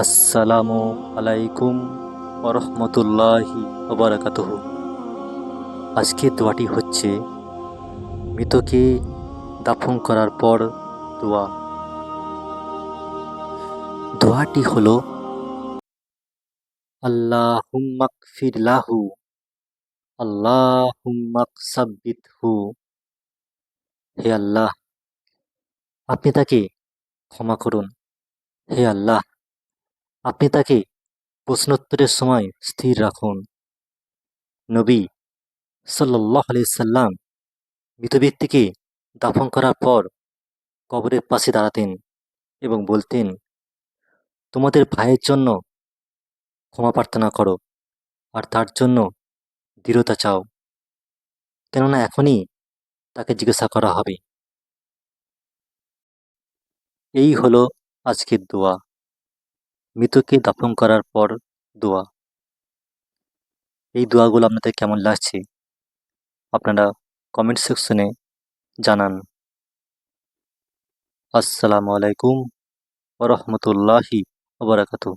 আসসালামু আলাইকুম ওরহমতুল্লাহি ওবরাকাতুহ। আজকের দোয়াটি হচ্ছে মৃতকে দাফন করার পর দোয়া। দোয়াটি হলো আল্লাহুম্মাক ফিরলাহু আল্লাহুম্মাক সাব্বিতহু হে আল্লাহ, আপনি তাকে ক্ষমা করুন। হে আল্লাহ আপনি তাকে প্রশ্নোত্তরের সময় স্থির রাখুন। নবী সাল্লাহ আলি সাল্লাম মৃত দাফন করার পর কবরের পাশে দাঁড়াতেন এবং বলতেন, তোমাদের ভাইয়ের জন্য ক্ষমা প্রার্থনা করো আর তার জন্য দৃঢ়তা চাও। কেননা এখনই তাকে জিজ্ঞাসা করা হবে। এই হলো আজকের দোয়া। মৃতকে দাফন করার পর দোয়া। এই দোয়াগুলো আপনাদের কেমন লাগছে? আপনারা কমেন্ট সেকশনে জানান। আসসালামু আলাইকুম ওরহমতুল্লাহি ওবরাকাতু